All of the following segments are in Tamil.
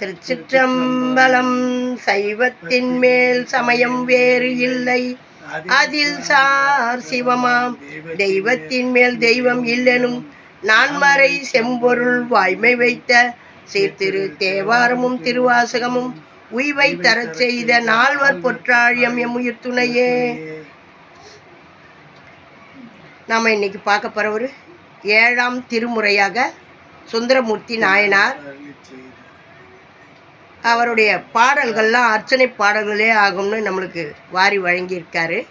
திருச்சிற்றம்பலம் சைவத்தின் மேல் சமயம் வேறு இல்லை. அதில் சார் சிவமாம். தெய்வத்தின் மேல் தெய்வம் இல்லெனும் நான்மறை செம்பொருள் வாய்மை வைத்த சீர்திரு தேவாரமும் திருவாசகமும் உய்வை தரச் செய்த நால்வர் பொற்றாழியம் எம் உயிர் துணையே நாம இன்னைக்கு பார்க்க போற ஒரு ஏழாம் திருமுறையாக சுந்தரமூர்த்தி நாயனார் அவருடைய பாடல்கள்லாம் அர்ச்சனை பாடல்களே ஆகும்னு நம்மளுக்கு வாரி வழங்கியிருக்காரு.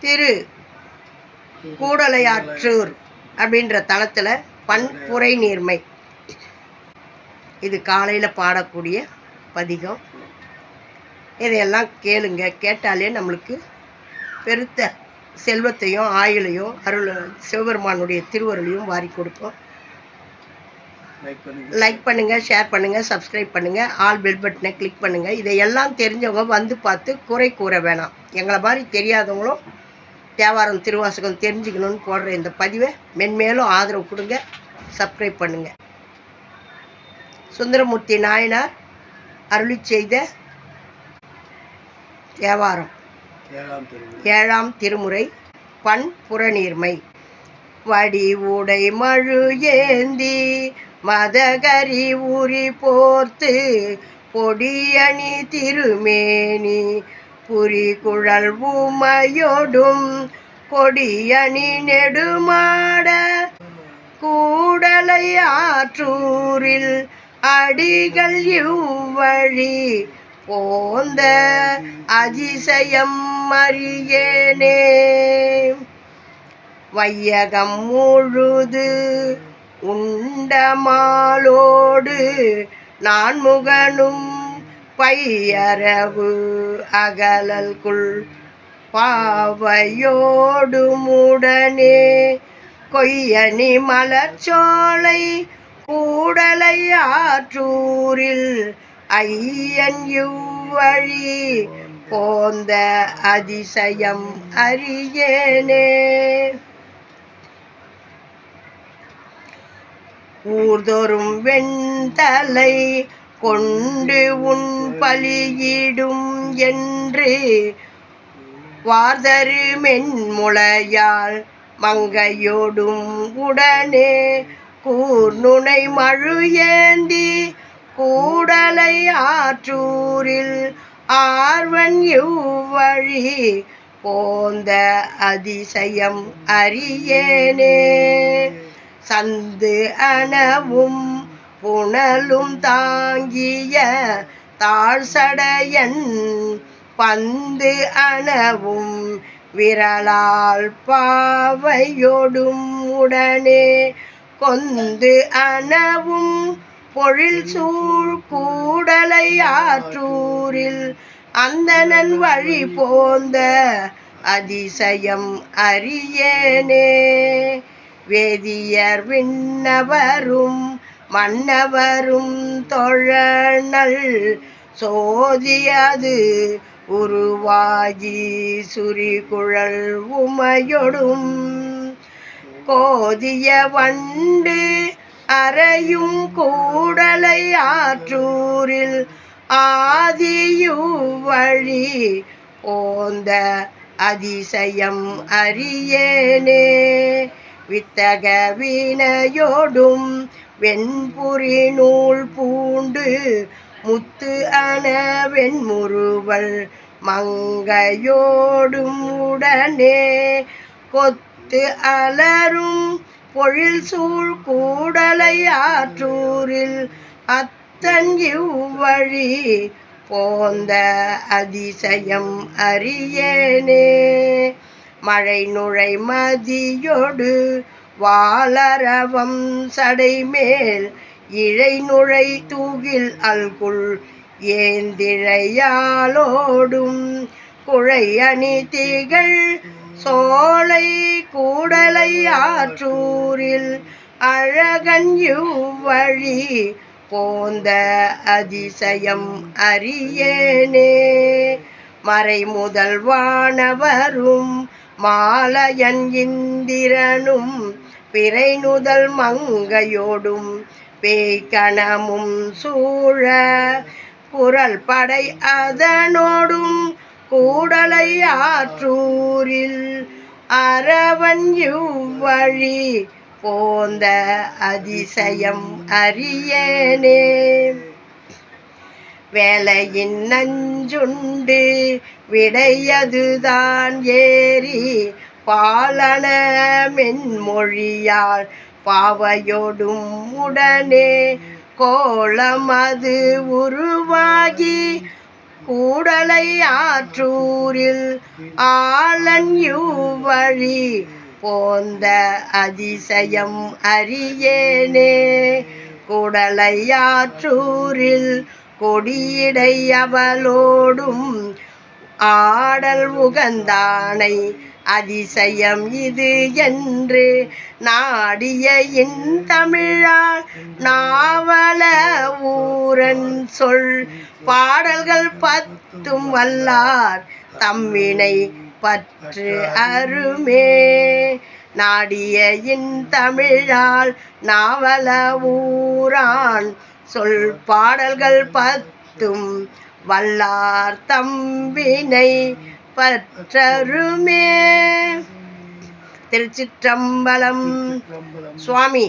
திரு கூடலையாற்றூர் அப்படின்ற தளத்தில் பண்புரை நீர்மை. இது காலையில் பாடக்கூடிய பதிகம். இதையெல்லாம் கேளுங்க. கேட்டாலே நம்மளுக்கு பெருத்த செல்வத்தையும் ஆயுளையும் அருள் சிவபெருமானுடைய திருவருளையும் வாரி கொடுப்போம். லைக் பண்ணுங்க. ஷேர் பண்ணுங்க சப்ஸ்கிரைப் பண்ணுங்க ஆல் பெல் பட்டனை கிளிக் பண்ணுங்க. இதையெல்லாம் தெரிஞ்சவங்க வந்து பார்த்து குறை கூற வேணாம். எங்களை மாதிரி தெரியாதவங்களும் தேவாரம் திருவாசகம் தெரிஞ்சுக்கணும்னு போடுற இந்த பதிவை மென்மேலும் ஆதரவு கொடுங்க சப்ஸ்கிரைப் பண்ணுங்க. சுந்தரமூர்த்தி நாயனார் அருளி செய்த தேவாரம். ஏழாம் திருமுறை. பண் புறநீர்மை வடி உடை மழு ஏந்தி மதகரி உரி போர்த்து பொடியணி திருமேனி புரி குழல் உமையொடும் கொடியணி நெடுமாட கூடலை ஆற்றூரில் அடிகள் இவ்வழி போந்த அதிசயம் அறியேனே. வையகம் முழுது உண்டமாலோடு நான்முகனும் பையரவு அகலல்குள் பாவையோடு முடனே கொய்யணி மலர்ச்சோலை கூடலை ஆற்றூரில் ஐயன் இவ்வழி போந்த அதிசயம் அறியேனே. ஊர்தோறும் வெண்தலை கொண்டு உன் பலியிடும் என்று வார்தரு மென்முளையால் மங்கையோடும் உடனே கூர்நுனை மழுயேந்தி கூடலை ஆற்றூரில் ஆர்வன் இவ்வழி போந்த அதிசயம் அறியேனே. சந்து அணவும் புனலும் தாங்கிய தாழ்சடையன் பந்து அணவும் விரலால் பாவையொடும் உடனே கொந்து அணவும் பொழில் சூழ் கூடலை ஆற்றூரில் அந்தனன் வழி போந்த அதிசயம் அறியேனே. வேதியர் விண்ணவரும் மன்னவரும் தொழனல் சோதியது உருவாகி சுரிகுழல் உமையொடும். கோதிய வண்டு அறையும் கூடலை ஆற்றூரில் ஆதியுவழி ஓந்த அதிசயம் அறியேனே. வித்தக வீணையோடும் வெண்புரி நூல் பூண்டு முத்து அன வெண்முறுவல் மங்கையோடும் உடனே கொத்து அலரும் பொழில் சூழ் கூடலை ஆற்றூரில் அத்தன் இவ்வழி போந்த அதிசயம் அறியேனே. மழை நுழை மதியோடு வாளரவம் சடைமேல் இழை நுழை தூகில் அல்குள் ஏந்திழையாலோடும் குழை அணி திகழ் சோலை கூடலை ஆற்றூரில் அழகன் இவ்வழி போந்த அதிசயம் அறியேனே. மறை முதல் வானவரும் மாலயன் இந்திரனும் பிறைநுதல் மங்கையோடும் பேய்கணமும் சூழ குரல் படை அதனோடும் கூடலை ஆற்றூரில் அரவன் இவ்வழி போந்த அதிசயம் அறியேனே. வேலையின் நஞ்சுண்டு விடையதுதான் ஏறி பாலன மென்மொழியால் பாவையோடும் உடனே கோலம் அது உருவாகி கூடலை ஆற்றூரில் ஆலன் யூவழி போந்த அதிசயம் அறியேனே. கூடலை ஆற்றூரில் கொடியடை அவளோடும் ஆடல் உகந்தானை அதிசயம் இது என்று நாடிய இன் தமிழால் நாவல ஊரன் சொல். பாடல்கள் பத்தும் வல்லார் தம்மினை பற்று அருமே. நாடிய இன் தமிழால் நாவல ஊரான் சொல் பாடல்கள் பத்தும் வல்லார் தம்பினை பற்றருமே. திருச்சிற்றம்பலம். சுவாமி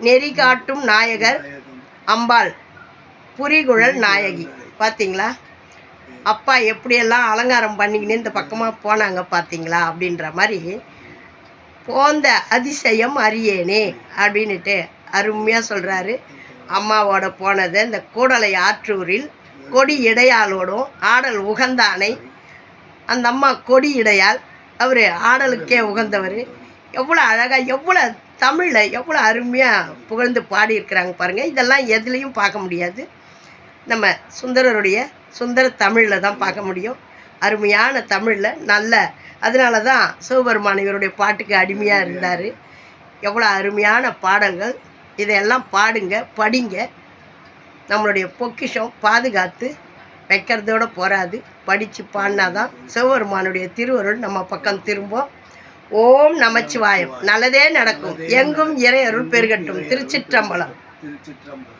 நெறி காட்டும் நாயகர் அம்பாள் புரிகுழல் நாயகி. பார்த்தீங்களா அப்பா எப்படியெல்லாம் அலங்காரம் பண்ணிக்கின்னு இந்த பக்கமாக போனாங்க பார்த்தீங்களா அப்படின்ற மாதிரி போந்த அதிசயம் அறியேனே அப்படின்ட்டு அருமையாக சொல்கிறாரு அம்மாவோட போனது இந்த கூடலை ஆற்றூரில் கொடி இடையாலோடும் ஆடல் உகந்தானை அந்த அம்மா கொடி இடையால் அவர் ஆடலுக்கே உகந்தவர். எவ்வளோ அழகாக எவ்வளோ தமிழில் எவ்வளோ அருமையாக புகழ்ந்து பாடியிருக்கிறாங்க பாருங்கள் இதெல்லாம் எதுலேயும் பார்க்க முடியாது. நம்ம சுந்தரருடைய சுந்தர தமிழில் தான் பார்க்க முடியும். அருமையான தமிழில் நல்ல. அதனால தான் சிவபெருமான் இவருடைய பாட்டுக்கு அடிமையாக இருந்தார். எவ்வளோ அருமையான பாடல்கள். இதையெல்லாம் பாடுங்க படிங்க. நம்மளுடைய பொக்கிஷம் பாதுகாத்து வைக்கிறதோட போராது படித்து பாடினாதான் சிவபெருமானுடைய திருவருள் நம்ம பக்கம் திரும்பும். ஓம் நமச்சிவாயம். நல்லதே நடக்கும். எங்கும் இறையருள் பெருகட்டும். திருச்சிற்றம்பலம். திருச்சிற்றம்பலம்.